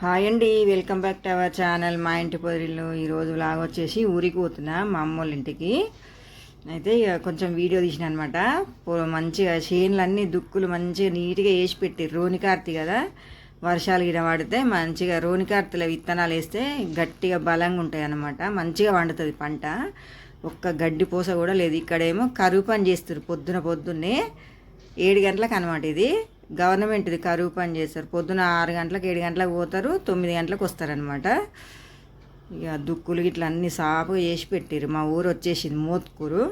Hi అండి welcome back to our channel మా ఇంటి పొదిరిలో ఈరోజు లాగా వచ్చేసి ఊరికి పోతున్నా మా అమ్మ వాళ్ళ ఇంటికి. అయితే ఇక కొంచెం వీడియో తీసిన అనమాట మంచిగా చేనులన్నీ దుక్కులు మంచిగా నీట్గా వేసి పెట్టి రోనికార్తి కదా వర్షాలు గిడ పడితే మంచిగా రోనికార్తిల విత్తనాలు వేస్తే గట్టిగా బలంగా ఉంటాయి అన్నమాట. మంచిగా వండుతుంది పంట. ఒక్క గడ్డి పూస కూడా లేదు. ఇక్కడేమో కరువు పని చేస్తారు పొద్దున పొద్దున్నే. ఏడు గంటలకు అనమాట ఇది. గవర్నమెంట్ ఇది కరువు పని చేస్తారు. పొద్దున ఆరు గంటలకు ఏడు గంటలకు పోతారు తొమ్మిది గంటలకు వస్తారనమాట ఇక దుక్కులు ఇట్లా అన్ని సాపుగా చేసి పెట్టారు మా ఊరు వచ్చేసింది మోత్కూరు.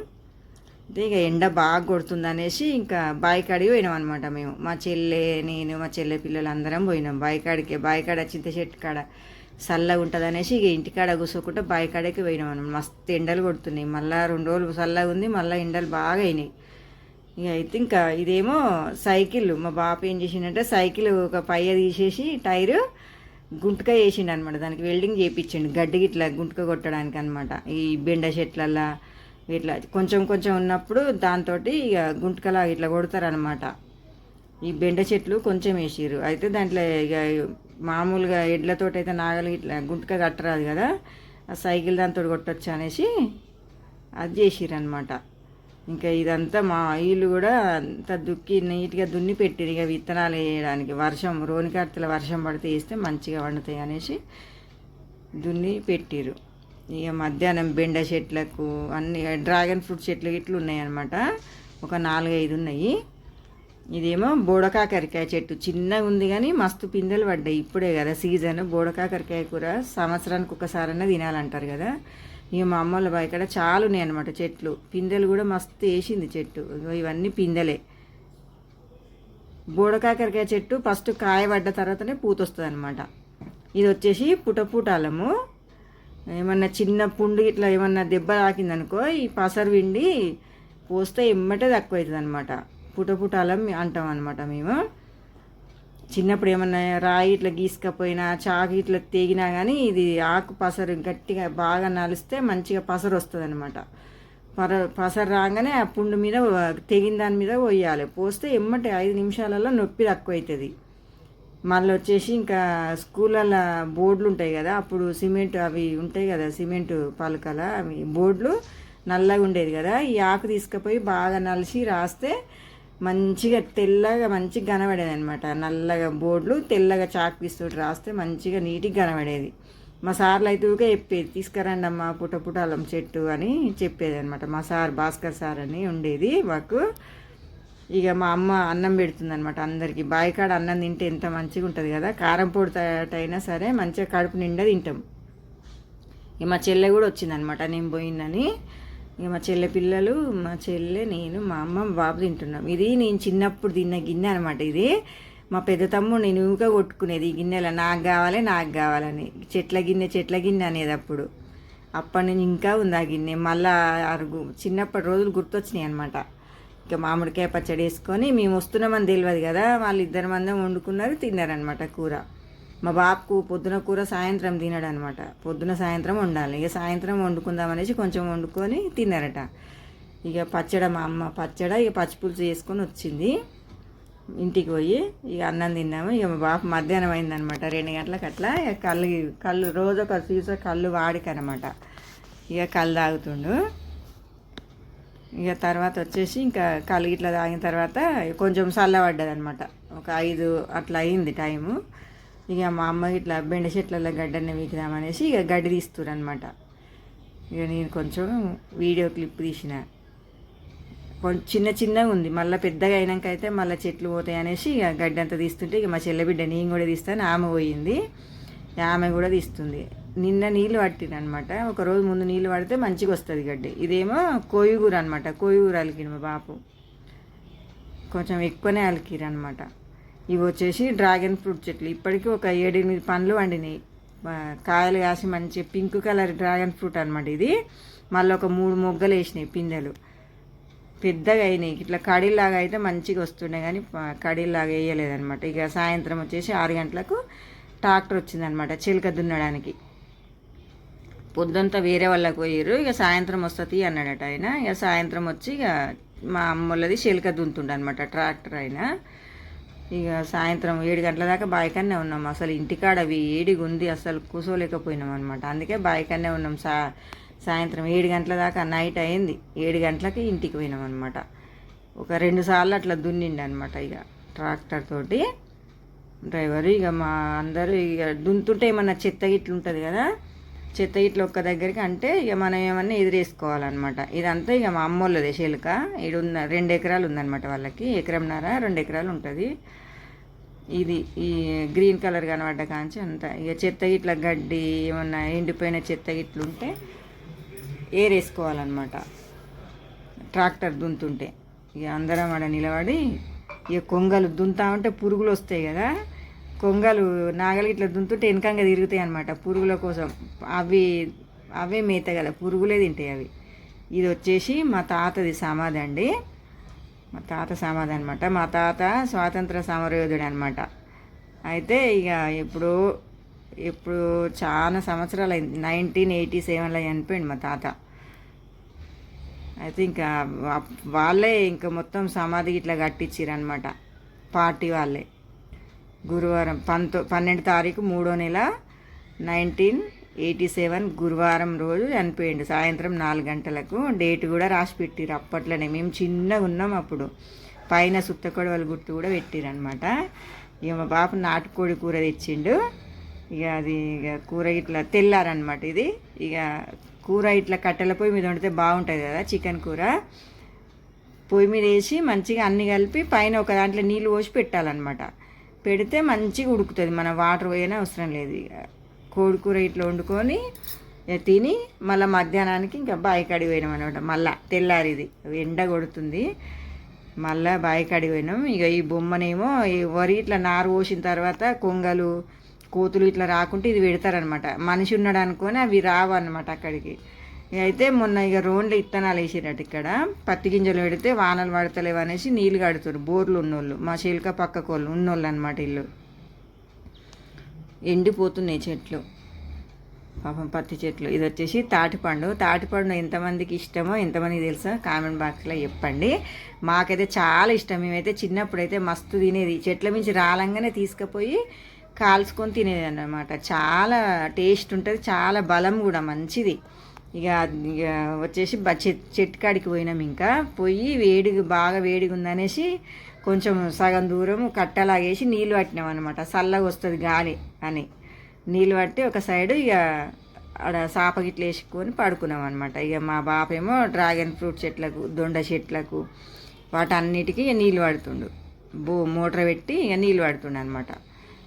అంటే ఇక ఎండ బాగా కొడుతుంది అనేసి ఇంకా బాయికాడికి పోయినాం అనమాట మేము. మా చెల్లె నేను మా చెల్లె పిల్లలు అందరం పోయినాం. బాయికాడికి బాయికాడ చింత చెట్టు కాడ చల్లగా ఉంటుంది అనేసి ఇక ఇంటికాడ కూర్చోకుండా బాయికాడకి పోయినాం అనమాట మస్తు ఎండలు కొడుతున్నాయి. మళ్ళీ రెండు రోజులు చల్లగా ఉంది మళ్ళీ ఎండలు బాగా అయినాయి. ఇక అయితే ఇంకా ఇదేమో సైకిల్. మా బాప ఏం చేసిండంటే సైకిల్ ఒక పయ్య తీసేసి టైరు గుంటక వేసిండు అనమాట దానికి వెల్డింగ్ చేయించండి గడ్డికి ఇట్లా గుంటక కొట్టడానికి అనమాట ఈ బెండ చెట్లల్లో ఇట్లా కొంచెం కొంచెం ఉన్నప్పుడు దాంతో ఇక గుంటకలా ఇట్లా కొడతారనమాట ఈ బెండ చెట్లు కొంచెం వేసిర్రు. అయితే దాంట్లో ఇక మామూలుగా ఎడ్లతోటి అయితే నాగలి ఇట్లా గుంటక కట్టరాదు కదా. ఆ సైకిల్ దాంతో కొట్టచ్చు అనేసి అది చేసిరనమాట అనమాట ఇంకా ఇదంతా మా ఇల్లు కూడా అంత దుక్కి నీట్గా దున్ని పెట్టిరు ఇక విత్తనాలు వేయడానికి. వర్షం రోనికర్తల వర్షం పడితే వేస్తే మంచిగా వండుతాయి అనేసి దున్ని పెట్టిరు. ఇక మధ్యాహ్నం బెండ చెట్లకు అన్ని డ్రాగన్ ఫ్రూట్ చెట్లు ఇట్లు ఉన్నాయి అనమాట ఒక నాలుగైదు ఉన్నాయి. ఇదేమో బోడకాకరికాయ చెట్టు. చిన్నగా ఉంది కానీ మస్తు పిందెలు పడ్డాయి. ఇప్పుడే కదా సీజన్. బోడకాకరికాయ కూర సంవత్సరానికి ఒకసారైనా తినాలంటారు కదా. ఇక మా అమ్మల బావి ఇక్కడ చాలా ఉన్నాయి అనమాట చెట్లు. పిందెలు కూడా మస్తు వేసింది చెట్టు. ఇవన్నీ పిందెలే. బోడకాకరకాయ చెట్టు ఫస్ట్ కాయబడ్డ తర్వాతనే పూత వస్తుంది అనమాట ఇది వచ్చేసి పుటపుటాలము ఏమన్నా చిన్న పుండు ఇట్లా ఏమన్నా దెబ్బ తాకిందనుకో ఈ పసరు విండి పోస్తే ఎమ్మటే తక్కువ అవుతుంది అనమాట పుటపుటాలం అంటాం అనమాట మేము. చిన్నప్పుడు ఏమన్నా రాయి ఇట్లా గీసుకపోయినా చాకు ఇట్లా తెగినా కానీ ఇది ఆకు పసరు గట్టిగా బాగా నలిస్తే మంచిగా పసరు వస్తుంది అనమాట పర పసరు రాగానే ఆ పుండు మీద తెగిన దాని మీద పోయాలి పోస్తే ఎమ్మటి ఐదు నిమిషాలలో నొప్పి తక్కువ అవుతుంది మళ్ళీ వచ్చేసి ఇంకా స్కూళ్ళల్లో బోర్డులు ఉంటాయి కదా అప్పుడు సిమెంట్ అవి ఉంటాయి కదా సిమెంట్ పలకల అవి బోర్డులు నల్లగా ఉండేది కదా. ఈ ఆకు తీసుకుపోయి బాగా నలిసి రాస్తే మంచిగా తెల్లగా మంచిగా కనబడేది అనమాట నల్లగా బోర్డులు తెల్లగా చాక్ పీస్తోటి రాస్తే మంచిగా నీట్గా కనబడేది. మా సార్లు అయితే ఊకే చెప్పేది తీసుకురండి అమ్మ పుట్ట పుటాలం చెట్టు అని చెప్పేది అనమాట మా సార్ భాస్కర్ సార్ అని ఉండేది మాకు. ఇక మా అమ్మ అన్నం పెడుతుంది అనమాట అందరికి. బాయికాడ అన్నం తింటే ఎంత మంచిగా ఉంటుంది కదా. కారం పొడి అయినా సరే మంచిగా కడుపు నిండా తింటాం. ఇక మా చెల్లె కూడా వచ్చిందనమాట నేను పోయిందని ఇక మా చెల్లె పిల్లలు మా చెల్లె నేను మా అమ్మ బాబు తింటున్నాం. ఇది నేను చిన్నప్పుడు తిన్న గిన్నె అనమాట ఇది. మా పెద్ద తమ్ముడు నేను ఊక కొట్టుకునేది ఈ గిన్నెలో. నాకు కావాలి నాకు కావాలని. చెట్ల గిన్నె చెట్ల గిన్నె అనేది అప్పుడు. అప్పటి నుంచి ఇంకా ఉంది ఆ గిన్నె. మళ్ళా అరుగు చిన్నప్పటి రోజులు గుర్తొచ్చినాయి అనమాట ఇక మామిడికాయ పచ్చడి వేసుకొని మేము వస్తున్నామని తెలియదు కదా. వాళ్ళు ఇద్దరు మందం వండుకున్నారు తిన్నారనమాట కూర. మా బాబుకు పొద్దున కూర సాయంత్రం తినడు అనమాట పొద్దున సాయంత్రం వండాలి. ఇక సాయంత్రం వండుకుందాం అనేసి కొంచెం వండుకొని తిన్నారట. ఇక పచ్చడ మా అమ్మ పచ్చడ ఇక పచ్చిపులుసు చేసుకొని వచ్చింది. ఇంటికి పోయి ఇక అన్నం తిన్నాము. ఇక మా బాబు మధ్యాహ్నం అయిందనమాట. రెండు గంటలకు అట్లా ఇక కళ్ళు కళ్ళు రోజు ఒక సీసా కళ్ళు వాడికనమాట. ఇక కళ్ళు తాగుతుండు. ఇక తర్వాత వచ్చేసి ఇంకా కళ్ళు ఇట్లా తాగిన తర్వాత కొంచెం చల్లబడ్డది అనమాట ఒక ఐదు అట్లా అయింది టైము. ఇక మా అమ్మ ఇట్లా బెండ చెట్లలో గడ్డనే వీకుదామనేసి ఇక గడ్డి తీస్తురు అనమాట ఇక నేను కొంచెం వీడియో క్లిప్ తీసిన. కొంచెం చిన్న చిన్నగా ఉంది. మళ్ళీ పెద్దగా అయినాక అయితే మళ్ళీ చెట్లు పోతాయి అనేసి ఇక గడ్డి అంతా తీస్తుంటే ఇక మా చెల్లెబిడ్డ నేను కూడా తీస్తాను ఆమె పోయింది. ఆమె కూడా తీస్తుంది. నిన్న నీళ్ళు పట్టినమాట ఒక రోజు ముందు నీళ్ళు పడితే మంచిగా వస్తుంది గడ్డి. ఇదేమో కోయిగూర అనమాట కోయిగూర అలికిన మా బాపు. కొంచెం ఎక్కువనే అలికిరనమాట అనమాట ఇవి వచ్చేసి డ్రాగన్ ఫ్రూట్ చెట్లు. ఇప్పటికీ ఒక ఏడెనిమిది పండ్లు వండినాయి. కాయలు కాసి మంచి పింక్ కలర్ డ్రాగన్ ఫ్రూట్ అనమాట ఇది. మళ్ళీ ఒక మూడు మొగ్గలు వేసినాయి పిందెలు. పెద్దగా అయినాయి. ఇట్లా కడీలాగా అయితే మంచిగా వస్తుండే కానీ కడీలాగా వేయలేదనమాట ఇక సాయంత్రం వచ్చేసి ఆరు గంటలకు ట్రాక్టర్ వచ్చిందనమాట చిలక దున్నడానికి. పొద్దుంతా వేరే వాళ్ళకి పోయారు ఇక సాయంత్రం వస్తుంది అన్నాడట ఆయన. ఇక సాయంత్రం వచ్చి ఇక మా అమ్మలది చిలక దున్తుండ అనమాట ట్రాక్టర్ ఆయన. ఇక సాయంత్రం ఏడు గంటల దాకా బాయికన్నే ఉన్నాం. అసలు ఇంటికాడ అవి ఏడిగా ఉంది అసలు కూసోలేకపోయినాం అనమాట అందుకే బాయికన్నే ఉన్నాం. సా సాయంత్రం ఏడు గంటల దాకా నైట్ అయింది. ఏడు గంటలకి ఇంటికి పోయినాం అనమాట ఒక రెండు సార్లు అట్లా దున్నిండి అనమాట ఇక ట్రాక్టర్ తోటి. డ్రైవరు ఇక మా అందరూ ఇక దున్తుంటే ఏమన్నా చెత్త గిట్లు ఉంటుంది కదా చెత్త గిట్లు ఒక్క దగ్గరికి అంటే ఇక మనం ఏమన్నా ఎదురేసుకోవాలన్నమాట. ఇదంతా ఇక మా అమ్మోళ్ళదే చెలుక. ఇడు ఉన్న రెండు ఎకరాలు ఉందన్నమాట వాళ్ళకి. ఎకరంన్నర రెండు ఎకరాలు ఉంటుంది. ఇది ఈ గ్రీన్ కలర్ కనబడ్డ కాంచి అంత. ఇక చెత్త గిట్ల గడ్డి ఏమన్నా ఎండిపోయిన చెత్త గిట్లు ఉంటే ఏరేసుకోవాలన్నమాట. ట్రాక్టర్ దున్తుంటే ఇక అందరం ఆడ నిలబడి ఇక కొంగలు దున్తా ఉంటే పురుగులు వస్తాయి కదా. కొంగలు నాగలి ఇట్లా దున్తుంటే వెనకంగా తిరుగుతాయి అనమాట పురుగుల కోసం. అవి అవే మేత కదా. పురుగులే తింటాయి అవి. ఇది వచ్చేసి మా తాతది సమాధి అండి. మా తాత సమాధి అనమాట మా తాత స్వాతంత్ర సమరయోధుడు అనమాట అయితే ఇక ఇప్పుడు ఇప్పుడు చాలా సంవత్సరాలు అయింది నైన్టీన్ ఎయిటీ సెవెన్లో చనిపోయింది మా తాత. అయితే ఇంకా వాళ్ళే ఇంకా మొత్తం సమాధి ఇట్లా కట్టించారనమాట పార్టీ వాళ్ళే. గురువారం పంతో పన్నెండు తారీఖు మూడో నెల నైన్టీన్ ఎయిటీ సెవెన్ గురువారం రోజు చనిపోయిండు. సాయంత్రం నాలుగు గంటలకు డేట్ కూడా రాసి పెట్టిరు అప్పట్లోనే. మేము చిన్నగా ఉన్నాం అప్పుడు. పైన సుత్త కొడవలు గుర్తు కూడా పెట్టిరనమాట ఇక మా పాప నాటుకోడి కూర తెచ్చిండు. ఇక అది ఇక కూర ఇట్లా తెల్లారనమాట ఇది. ఇక కూర ఇట్లా కట్టెల పొయ్యి మీద వండితే బాగుంటుంది కదా చికెన్ కూర. పొయ్యి మీద వేసి మంచిగా అన్ని కలిపి పైన ఒక దాంట్లో నీళ్ళు పోసి పెట్టాలన్నమాట. పెడితే మంచిగా ఉడుకుతుంది. మన వాటర్ పోయినా అవసరం లేదు ఇక. కోడి కూర ఇట్లా వండుకొని తిని మళ్ళీ మధ్యాహ్నానికి ఇంకా బాయి కడిగి పోయినాం అనమాట మళ్ళా తెల్లారిది. ఎండ కొడుతుంది. మళ్ళా బాయి కడిగి పోయినాం. ఇక ఈ బొమ్మనేమో ఈ వరి ఇట్లా నారు పోసిన తర్వాత కొంగలు కోతులు ఇట్లా రాకుంటే ఇది పెడతారనమాట మనిషి ఉన్నాడు అనుకొని అవి రావన్నమాట అక్కడికి. ఇక అయితే మొన్న ఇక రోన్లు ఇత్తనాలు వేసిరట ఇక్కడ. పత్తి గింజలు పెడితే వానలు పడతలేవు అనేసి నీళ్ళు కడుతారు బోర్లు ఉన్నోళ్ళు. మా చిలుక పక్కకోళ్ళు ఉన్నోళ్ళు అనమాట ఇల్లు ఎండిపోతున్నాయి చెట్లు. పాపం పత్తి చెట్లు. ఇది వచ్చేసి తాటిపండు. తాటిపండు ఎంతమందికి ఇష్టమో ఎంతమందికి తెలుసా? కామెంట్ బాక్స్లో చెప్పండి. మాకైతే చాలా ఇష్టం. మేమైతే చిన్నప్పుడైతే మస్తు తినేది. చెట్ల మించి రాలంగానే తీసుకుపోయి కాల్చుకొని తినేది అన్నమాట. చాలా టేస్ట్ ఉంటుంది. చాలా బలం కూడా. మంచిది. ఇక ఇక వచ్చేసి చెట్టు కాడికి పోయినాం ఇంకా. పోయి వేడిగా బాగా వేడిగా ఉందనేసి కొంచెం సగం దూరం కట్టలాగేసి నీళ్ళు పట్టినాం అనమాట చల్లగా వస్తుంది గాలి అని. నీళ్ళు పట్టి ఒక సైడు ఇక ఆడ సాప గిట్ల వేసుకొని పడుకున్నాం అనమాట ఇక మా బాపేమో డ్రాగన్ ఫ్రూట్ చెట్లకు దొండ చెట్లకు వాటన్నిటికీ ఇక నీళ్ళు పడుతుండు. బో మోటార్ పెట్టి ఇక నీళ్ళు పడుతుండు అనమాట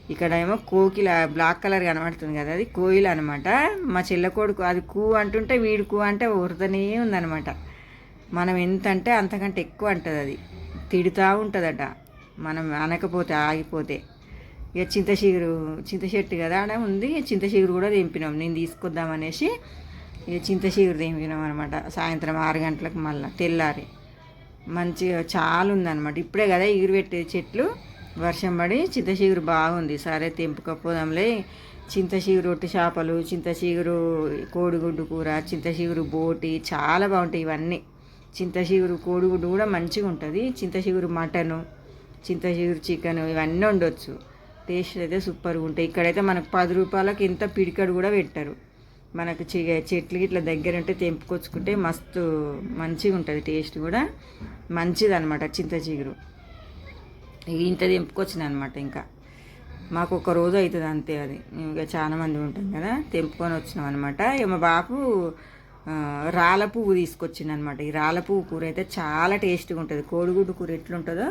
ఇక్కడ ఏమో కోకిల బ్లాక్ కలర్ కనబడుతుంది కదా అది కోయిల అనమాట మా చెల్ల కొడుకు అది కూ అంటుంటే వీడు కూ అంటే ఉరతనే ఉందనమాట మనం ఎంత అంటే అంతకంటే ఎక్కువ అంటుంది అది. తిడుతూ ఉంటుందట. మనం అనకపోతే ఆగిపోతే. ఇక చింత చిగురు చింత చెట్టు కదా ఆడ ఉంది. చింత చిగురు కూడా తెంపినాం. నేను తీసుకొద్దామనేసి ఇక చింత చిగురు తెంపినాం అనమాట సాయంత్రం ఆరు గంటలకు మళ్ళీ తెల్లారి. మంచిగా చాలా ఉందన్నమాట ఇప్పుడే కదా ఎగురు పెట్టే చెట్లు. వర్షం పడి చింతచిగురు బాగుంది. సరే తెంపుకపోదాంలే. చింతచిగురు రొట్టె రొట్టి చేపలు చింతచిగురు కోడిగుడ్డు కూర చింతచిగురు బోటి చాలా బాగుంటాయి ఇవన్నీ. చింతచిగురు కోడిగుడ్డు కూడా మంచిగా ఉంటుంది. చింతచిగురు మటను చింతచిగురు చికెన్ ఇవన్నీ ఉండొచ్చు టేస్ట్ అయితే సూపర్గా ఉంటాయి. ఇక్కడైతే మనకు పది రూపాయలకి ఇంత పిడికడు కూడా పెట్టరు. మనకు చి చెట్లు ఇట్లా దగ్గర ఉంటే తెంపుకొచ్చుకుంటే మస్తు మంచిగా ఉంటుంది టేస్ట్ కూడా. మంచిది అనమాట ఇంట్లో ఇంత తెంపుకొచ్చిన అనమాట ఇంకా. మాకు ఒక రోజు అవుతుంది అంతే అది. ఇంకా చాలా మంది ఉంటాం కదా తెంపుకొని వచ్చినాం అనమాట ఇక మా బాపు ఆ, రాళ్ళ పువ్వు తీసుకొచ్చింది అనమాట ఈ రాళ్ళ పువ్వు కూర అయితే చాలా టేస్ట్గా ఉంటుంది కోడిగుడ్డు కూర ఎట్లుంటుందో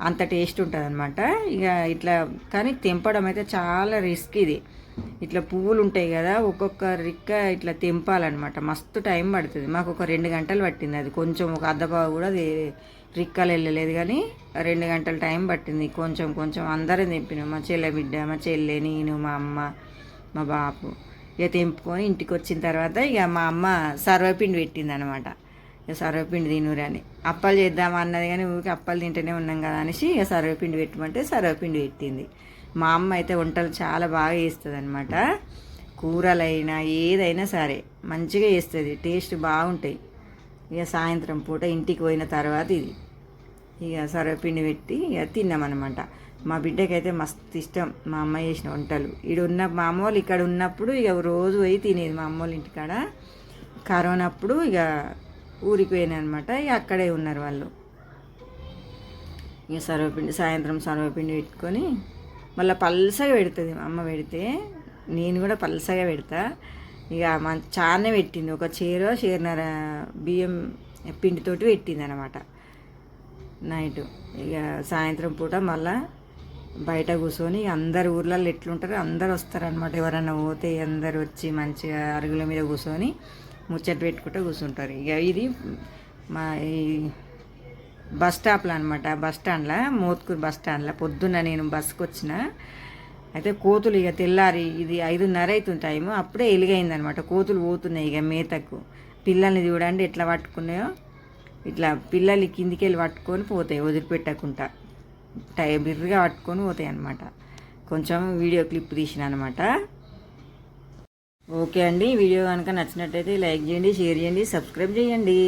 అంత టేస్ట్ ఉంటుంది అనమాట ఇక ఇట్లా కానీ తెంపడం అయితే చాలా రిస్క్ ఇది ఇట్లా పువ్వులు ఉంటాయి కదా ఒక్కొక్క రిక్క ఇట్లా తెంపాలన్నమాట. మస్తు టైం పడుతుంది. మాకు ఒక రెండు గంటలు పట్టింది అది. కొంచెం ఒక అద్దపావు కూడా రిక్కలు వెళ్ళలేదు కానీ రెండు గంటల టైం పట్టింది. కొంచెం కొంచెం అందరం తెంపినాం మా చెల్లె బిడ్డ మా చెల్లె నేను మా అమ్మ మా బాపు. ఇక తెంపుకొని ఇంటికి వచ్చిన తర్వాత ఇక మా అమ్మ సర్వపిండి పెట్టింది అనమాట ఇక సర్వపిండి తినురని అప్పాలు చేద్దామా అన్నది కానీ ఊరికి అప్పాలు తింటూనే ఉన్నాం కదా అనేసి ఇక సర్వపిండి పెట్టమంటే సర్వపిండి పెట్టింది. మా అమ్మ అయితే వంటలు చాలా బాగా చేస్తుంది అనమాట కూరలైనా ఏదైనా సరే మంచిగా చేస్తుంది. టేస్ట్ బాగుంటాయి. ఇక సాయంత్రం పూట ఇంటికి పోయిన తర్వాత ఇది. ఇక సర్వపిండి పెట్టి ఇక తిన్నామన్నమాట. మా బిడ్డకైతే మస్తు ఇష్టం. మా అమ్మ చేసిన వంటలు. ఈడ ఉన్న మా అమ్మ వాళ్ళు ఇక్కడ ఉన్నప్పుడు ఇక రోజు పోయి తినేది మా అమ్మ వాళ్ళ ఇంటికాడ. కరోనా అప్పుడు ఇక ఊరికి పోయినా అనమాట ఇక అక్కడే ఉన్నారు వాళ్ళు. ఇక సర్వపిండి సాయంత్రం సర్వపిండి పెట్టుకొని మళ్ళీ పల్సగా పెడుతుంది మా అమ్మ పెడితే. నేను కూడా పల్సగా పెడతా. ఇక మన చానే పెట్టింది. ఒక చీర చీరన్నర బియ్యం పిండితోటి పెట్టింది అనమాట నైట్. ఇక సాయంత్రం పూట మళ్ళా బయట కూర్చొని అందరు ఊర్లలో ఎట్లుంటారో అందరు వస్తారనమాట ఎవరన్నా పోతే అందరు వచ్చి మంచిగా అరుగుల మీద కూర్చొని ముచ్చట పెట్టుకుంటూ కూర్చుంటారు. ఇక ఇది మా ఈ బస్ స్టాప్లో అనమాట బస్ స్టాండ్లో మోత్కూరు బస్ స్టాండ్లో పొద్దున్న నేను బస్సుకు వచ్చిన. అయితే కోతులు ఇక తెల్లారి ఇది ఐదున్నర అవుతుంది టైము. అప్పుడే ఎలుగైందనమాట కోతులు పోతున్నాయి ఇక మేతకు. పిల్లల్ని చూడండి ఎట్లా పట్టుకున్నాయో. ఇట్లా పిల్లలు కిందికి వెళ్ళి పట్టుకొని పోతాయి వదిలిపెట్టకుండా. టై బిర్రుగా పట్టుకొని పోతాయి అనమాట కొంచెం వీడియో క్లిప్ తీసిన అనమాట ఓకే అండి వీడియో కనుక నచ్చినట్టయితే లైక్ చేయండి షేర్ చేయండి సబ్స్క్రైబ్ చేయండి.